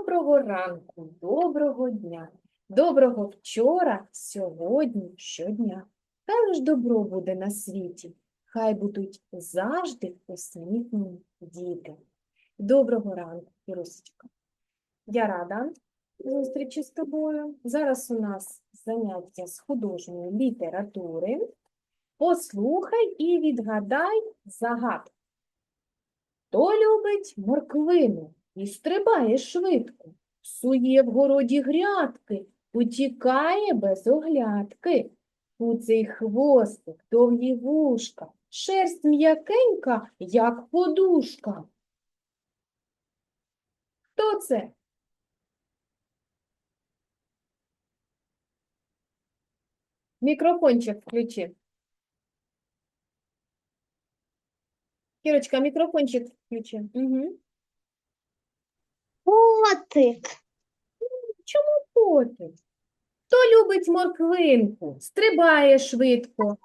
Доброго ранку, доброго дня, доброго вчора, сьогодні, щодня. Хай ж добро буде на світі, хай будуть завжди усміхнені діти. Доброго ранку, Ірусечка. Я рада зустрічі з тобою. Зараз у нас заняття з художньої літератури. Послухай і відгадай загадку. Хто любить морквину і стрибає швидко, псує в городі грядки, утікає без оглядки. Куций хвостик, довгі вушка, шерсть м'якенька, як подушка. Хто це? Мікрофончик включи. Кірочка, мікрофончик включи. Угу. Котик. Чому котик? Хто любить морквинку? Стрибає швидко.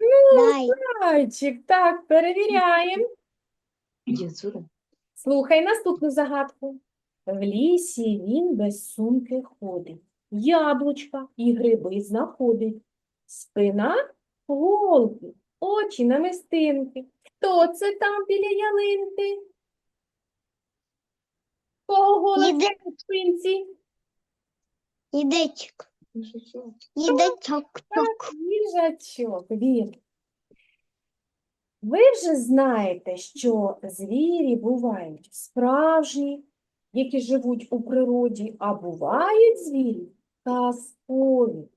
Ну, Дай. зайчик, так, перевіряємо. Слухай наступну загадку. В лісі він без сумки ходить, яблучка і гриби знаходить. Спина голки, очі намистинки. Хто це там біля ялинки? Кого голос Їде, на спинці? їдечок. Їдечок. Так, їжачок, вірно. Ви вже знаєте, що звірі бувають справжні, які живуть у природі, а бувають звірі казкові.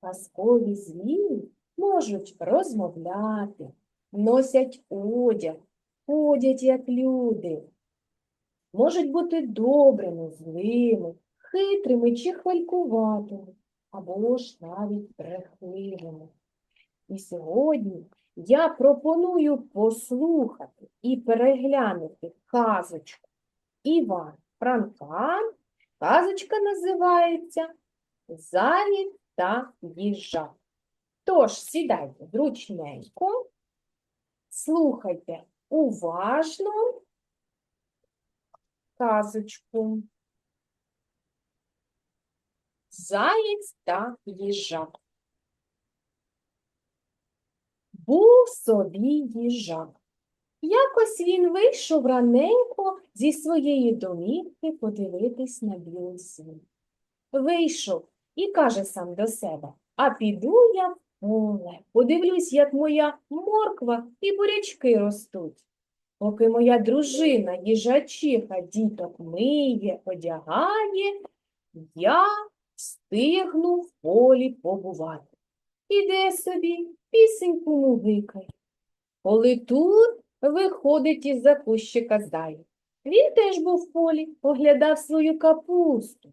Казкові звірі можуть розмовляти, носять одяг, ходять як люди, можуть бути добрими, злими, хитрими чи хвалькуватими, або ж навіть брехливими. І сьогодні я пропоную послухати і переглянути казочку Івана Франка. Казочка називається Заєць та їжак. Тож сідайте зручненько, слухайте уважно казочку. Заєць та їжак. Був собі їжак. Якось він вийшов раненько зі своєї домівки подивитись на білий світ. Вийшов і каже сам до себе, а піду я в поле, подивлюсь, як моя морква і бурячки ростуть. Поки моя дружина, їжачиха, діток миє, одягає, я встигну в полі побувати. Іде собі, пісеньку мугикає. Коли тут виходить із-за кущика заєць. Він теж був в полі, оглядав свою капусту.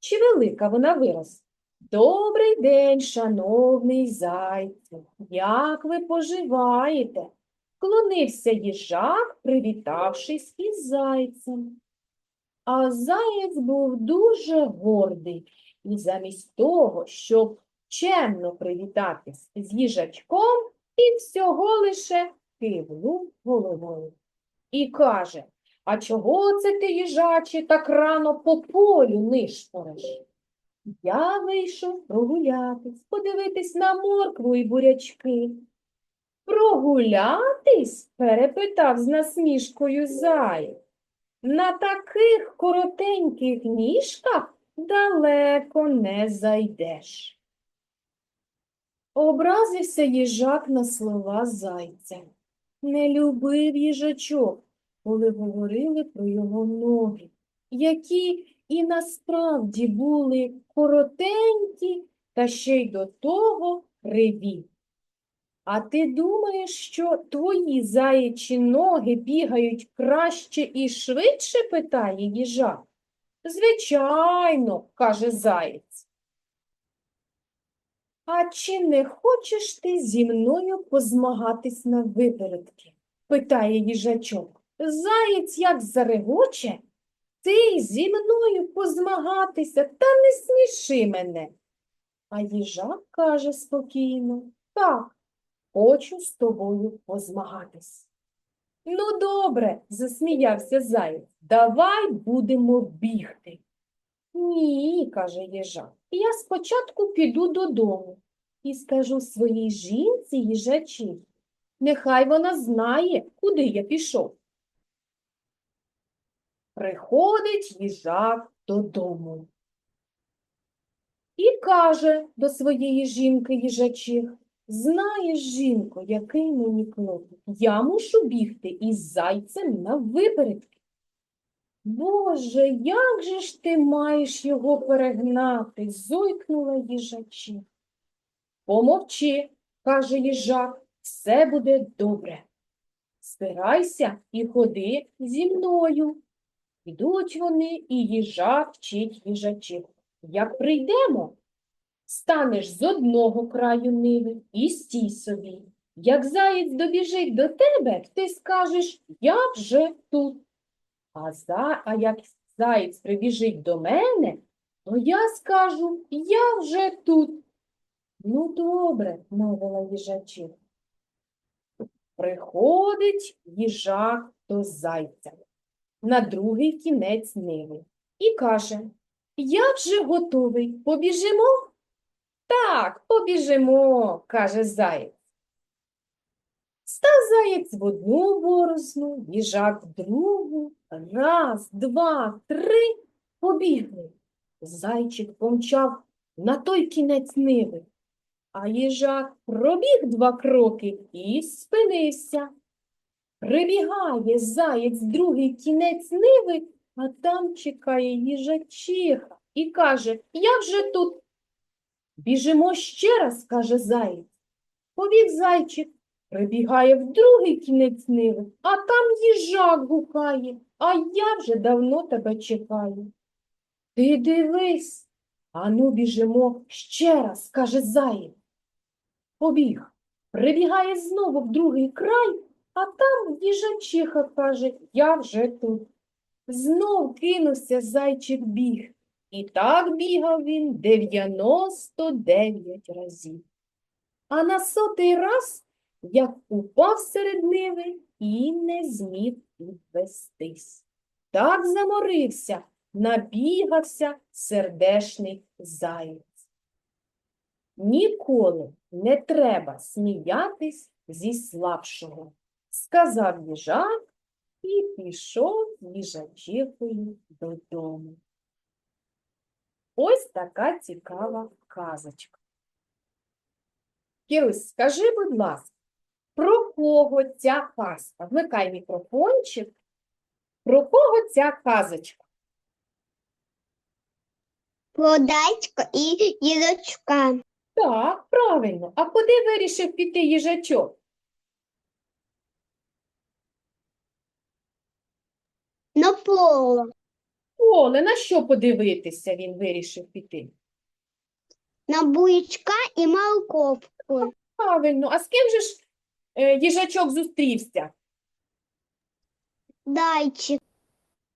Чи велика вона виросла? Добрий день, шановний зайцю, як ви поживаєте? Клонився їжак, привітавшись із зайцем. А заєць був дуже гордий і замість того, щоб чемно привітатись з їжачком, і всього лише кивнув головою. І каже, а чого це ти, їжаче, так рано по полю нишпориш? Я вийшов прогулятись, подивитись на моркву і бурячки. Прогулятись? перепитав з насмішкою заєць. На таких коротеньких ніжках далеко не зайдеш. Образився їжак на слова зайця. Не любив їжачок, коли говорили про його ноги, які і насправді були коротенькі та ще й до того криві. А ти думаєш, що твої заячі ноги бігають краще і швидше? питає їжак. Звичайно, каже заєць. А чи не хочеш ти зі мною позмагатись на випередки? питає їжачок. Заєць як зарегоче. Ти зі мною позмагатися, та не сміши мене. А їжак каже спокійно, так, хочу з тобою позмагатись. Ну, добре, засміявся заєць. давай будемо бігти. Ні, каже їжак, я спочатку піду додому і скажу своїй жінці їжачі. Нехай вона знає, куди я пішов. Приходить їжак додому і каже до своєї жінки їжачих, знаєш, жінко, який мені клопіт, я мушу бігти із зайцем на випередки. Боже, як же ж ти маєш його перегнати? зойкнула їжачі. Помовчи, каже їжак, все буде добре. Збирайся і ходи зі мною. Йдуть вони, і їжак вчить їжачих. Як прийдемо, станеш з одного краю ниви і стій собі. Як заєць добіжить до тебе, ти скажеш «Я вже тут». А, за... а як заєць прибіжить до мене, то я скажу «Я вже тут». Ну, добре, мовила їжачів. Приходить їжак до зайця на другий кінець ниви і каже я вже готовий. Побіжимо? Так, побіжимо, каже заєць. Став заєць в одну борозну, їжак в другу. Раз, два, три побігли. Зайчик помчав на той кінець ниви, а їжак пробіг два кроки і спинився. Прибігає заєць другий кінець ниви, а там чекає їжачиха і каже, я вже тут. Біжимо ще раз, каже заєць. Побіг зайчик, прибігає в другий кінець ниви, а там їжак гукає, а я вже давно тебе чекаю. Ти дивись, ану біжимо ще раз, каже заєць. Побіг, прибігає знову в другий край, а там їжачиха каже, я вже тут. Знов кинувся зайчик біг. І так бігав він 99 разів. А на сотий раз, як упав серед ниви і не зміг підвестись. Так заморився, набігався сердешний заєць. Ніколи не треба сміятись зі слабшого, сказав їжак і пішов їжачихою додому. Ось така цікава казочка. Кірусь, скажи, будь ласка, про кого ця казка? Вмикай мікрофончик. Про кого ця казочка? Про дачку і їдочка. Так, правильно. А куди вирішив піти їжачок? На поле. Поле, на що подивитися він вирішив піти? На буячка і морковку. Правильно, а з ким же ж е, їжачок зустрівся? Дайчик.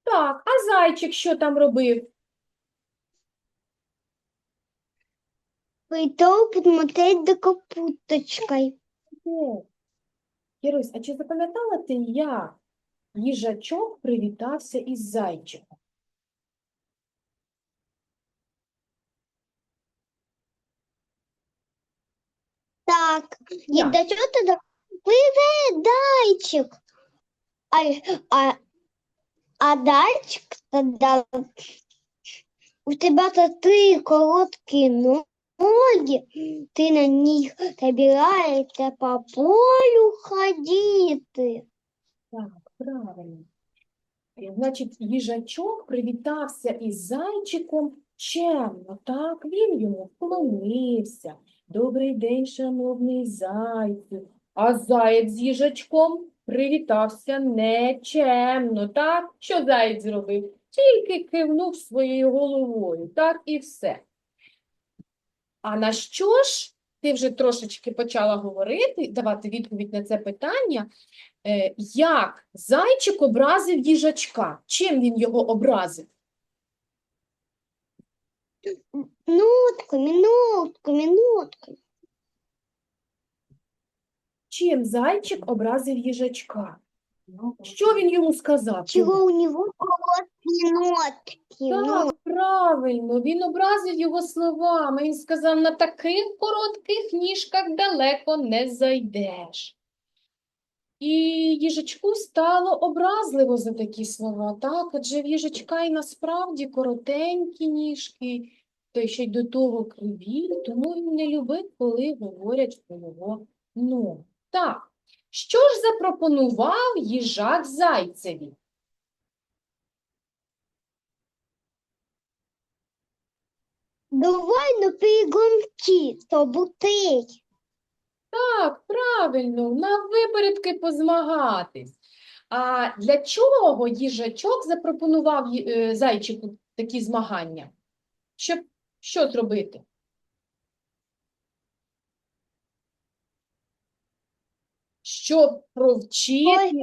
Так, а зайчик що там робив? Прийшов підмотати до капуточкою. О, Кірусь, а чи запам'ятала ти, як їжачок привітався із зайчиком? Так, Як? їдачок тоді привет, дайчик. А, а, а дайчик тоді у тебе то три короткі ноги, ти на них збираєшся по полю ходити. Так, правильно. Е, Значить, їжачок привітався із зайчиком чемно, так, він йому вклонився. Добрий день, шановний зайцю. А заєць з їжачком привітався нечемно, так? Що заєць зробив? Тільки кивнув своєю головою, так і все. А на що ж ти вже трошечки почала говорити, давати відповідь на це питання, е, як зайчик образив їжачка? Чим він його образив? Минутку, минутку, минутку. Чим зайчик образив їжачка? Що він йому сказав? Чего у него короткие нотки? Ну, Так, правильно, він образив його словами. Він сказав, на таких коротких ніжках далеко не зайдеш. І їжачку стало образливо за такі слова, так? Адже в їжачка і насправді коротенькі ніжки, та ще й до того криві, тому він не любить, коли говорять про його ноги. Так, що ж запропонував їжак зайцеві? Давай на перегонки, то бутыль. Так, правильно, на випередки позмагатись. А для чого їжачок запропонував е, зайчику такі змагання? Щоб що зробити? Щоб провчити,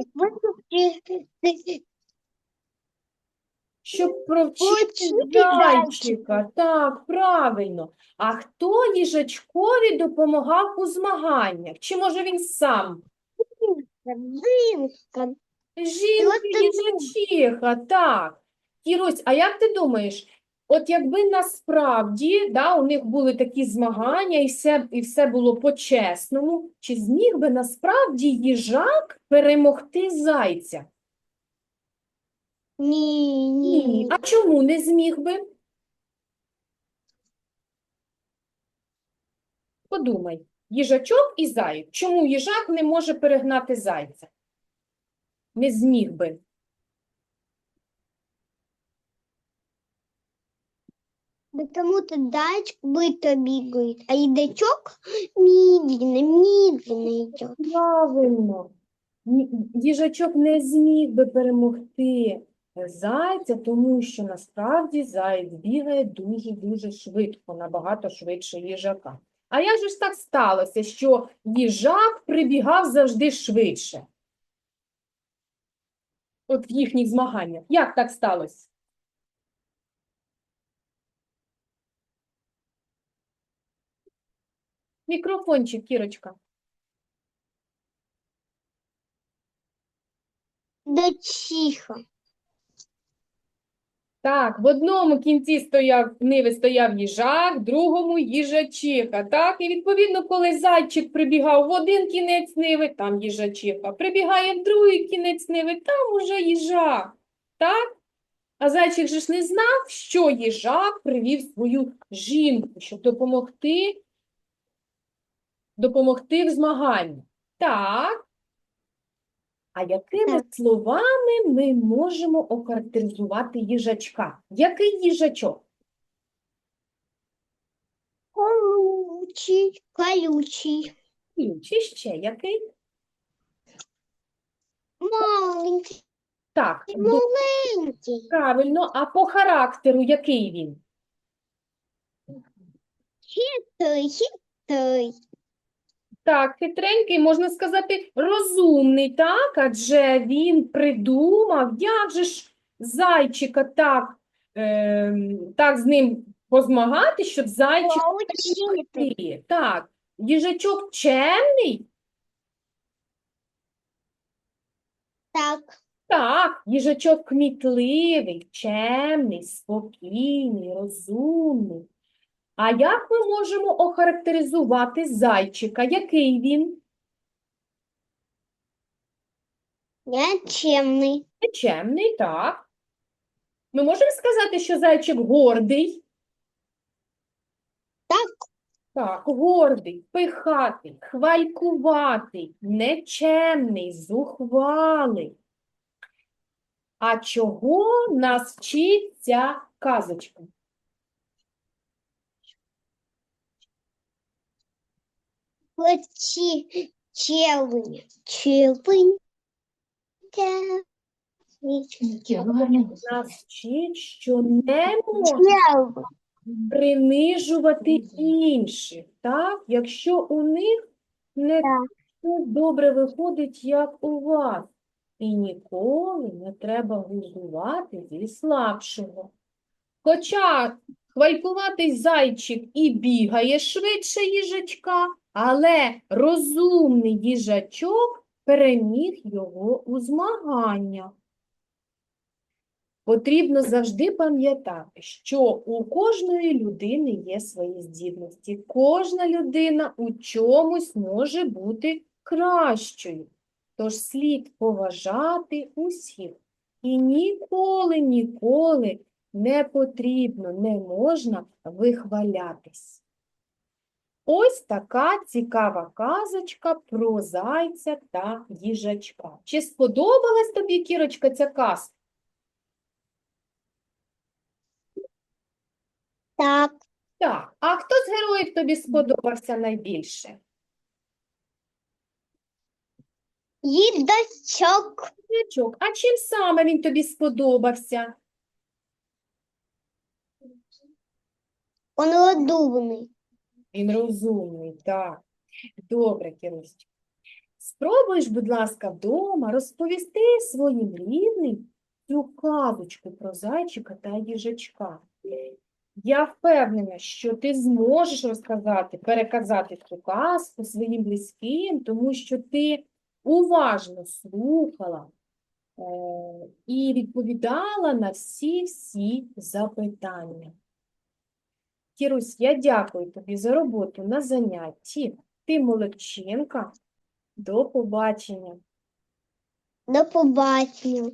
щоб провчити зайчика. Так, правильно. А хто їжачкові допомагав у змаганнях? Чи може він сам? Жінка От їжачиха, так. Кірусь, а як ти думаєш, от якби насправді да, у них були такі змагання і все, і все було по-чесному, чи зміг би насправді їжак перемогти зайця? Ні. не. А чому не зміг би? Подумай, їжачок і заєць. Чому їжак не може перегнати зайця? Не зміг би. Потому-то дачка быстро бегает, а едочок медленно, медленно идет. Правильно. Ні- Їжачок не зміг би перемогти зайця, тому що насправді заєць бігає дуже-дуже швидко, набагато швидше їжака. А як же ж так сталося, що їжак прибігав завжди швидше? От в їхніх змаганнях. Як так сталося? Мікрофончик, Кірочка. Да. Так, в одному кінці стояв, ниви стояв їжак, в другому їжачиха. Так, і відповідно, коли зайчик прибігав в один кінець ниви, там їжачиха. Прибігає в другий кінець ниви, там уже їжак. Так? А зайчик же ж не знав, що їжак привів свою жінку, щоб допомогти, допомогти в змаганні. Так. А якими словами ми можемо охарактеризувати їжачка? Який їжачок? Колючий, колючий, Чи ще який? маленький, Так, маленький, правильно. А по характеру який він? хитрый, хитрый. Так, хитренький, можна сказати, розумний, так? Адже він придумав, як же ж зайчика так, ем, так з ним позмагати, щоб зайчик Получил. Так, їжачок чемний? Так, Так, їжачок кмітливий, чемний, спокійний, розумний. А як ми можемо охарактеризувати зайчика? Який він? я чемный. Чемний, так. Ми можемо сказати, що зайчик гордий? Так. Так, гордий, пихатий, хвалькуватий, нечемний, зухвалий. А чого нас вчить ця казочка? Плачи, челынь, челынь. Нас вчить, що не можна Челынь. принижувати інших, так? Якщо у них не Так. все добре виходить, як у вас. І ніколи не треба глузувати зі слабшого. Хоча хвалькуватий зайчик і бігає швидше їжачка, але розумний їжачок переміг його у змаганнях. Потрібно завжди пам'ятати, що у кожної людини є свої здібності. Кожна людина у чомусь може бути кращою. Тож слід поважати усіх. І ніколи, ніколи не потрібно, не можна вихвалятись. Ось така цікава казочка про зайця та їжачка. Чи сподобалась тобі, Кірочка, ця казка? Так, Так. А хто з героїв тобі сподобався найбільше? їдачок, Їжачок. А чим саме він тобі сподобався? он розумний. Він розумний, так. Добре, Кірусь. Спробуєш, будь ласка, вдома розповісти своїм рідним цю казочку про зайчика та їжачка. Я впевнена, що ти зможеш розказати, переказати цю казку своїм близьким, тому що ти уважно слухала е, і відповідала на всі-всі запитання. Кірусь, я дякую тобі за роботу на занятті. Ти молодчинка. До побачення. До побачення.